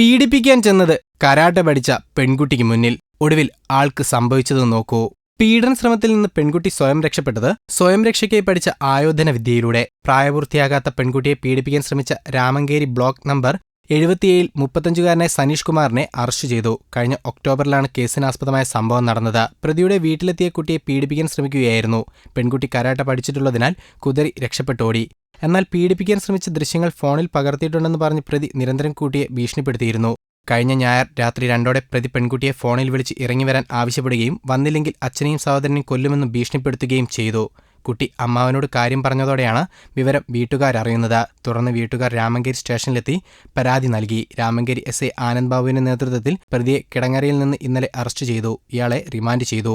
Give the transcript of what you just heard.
പീഡിപ്പിക്കാൻ ചെന്നത് കരാട്ട പഠിച്ച പെൺകുട്ടിക്ക് മുന്നിൽ. ഒടുവിൽ ആൾക്ക് സംഭവിച്ചത് നോക്കൂ. പീഡന ശ്രമത്തിൽ നിന്ന് പെൺകുട്ടി സ്വയം രക്ഷപ്പെട്ടത് സ്വയം രക്ഷയ്ക്കായി പഠിച്ച ആയോധന വിദ്യയിലൂടെ. പ്രായപൂർത്തിയാകാത്ത പെൺകുട്ടിയെ പീഡിപ്പിക്കാൻ ശ്രമിച്ച രാമങ്കേരി ബ്ലോക്ക് നമ്പർ എഴുപത്തിയേഴിൽ മുപ്പത്തഞ്ചുകാരനായ സനീഷ് കുമാറിനെ അറസ്റ്റ് ചെയ്തു. കഴിഞ്ഞ ഒക്ടോബറിലാണ് കേസിനാസ്പദമായ സംഭവം നടന്നത്. പ്രതിയുടെ വീട്ടിലെത്തിയ കുട്ടിയെ പീഡിപ്പിക്കാൻ ശ്രമിക്കുകയായിരുന്നു. പെൺകുട്ടി കരാട്ട പഠിച്ചിട്ടുള്ളതിനാൽ കുതിരി രക്ഷപ്പെട്ടോടി. എന്നാൽ പീഡിപ്പിക്കാൻ ശ്രമിച്ച ദൃശ്യങ്ങൾ ഫോണിൽ പകർത്തിയിട്ടുണ്ടെന്ന് പറഞ്ഞ് പ്രതി നിരന്തരം കൂട്ടിയെ ഭീഷണിപ്പെടുത്തിയിരുന്നു. കഴിഞ്ഞ ഞായർ രാത്രി രണ്ടോടെ പ്രതി പെൺകുട്ടിയെ ഫോണിൽ വിളിച്ച് ഇറങ്ങി വരാൻ ആവശ്യപ്പെടുകയും വന്നില്ലെങ്കിൽ അച്ഛനെയും സഹോദരനെയും കൊല്ലുമെന്ന് ഭീഷണിപ്പെടുത്തുകയും ചെയ്തു. കുട്ടി അമ്മാവനോട് കാര്യം പറഞ്ഞതോടെയാണ് വിവരം വീട്ടുകാരറിയുന്നത് തുടർന്ന് വീട്ടുകാർ രാമങ്കേരി സ്റ്റേഷനിലെത്തി പരാതി നൽകി. രാമങ്കേരി എസ് ഐ ആനന്ദ് ബാബുവിന്റെ നേതൃത്വത്തിൽ പ്രതിയെ കിടങ്ങരയിൽ നിന്ന് ഇന്നലെ അറസ്റ്റ് ചെയ്തു. ഇയാളെ റിമാൻഡ് ചെയ്തു.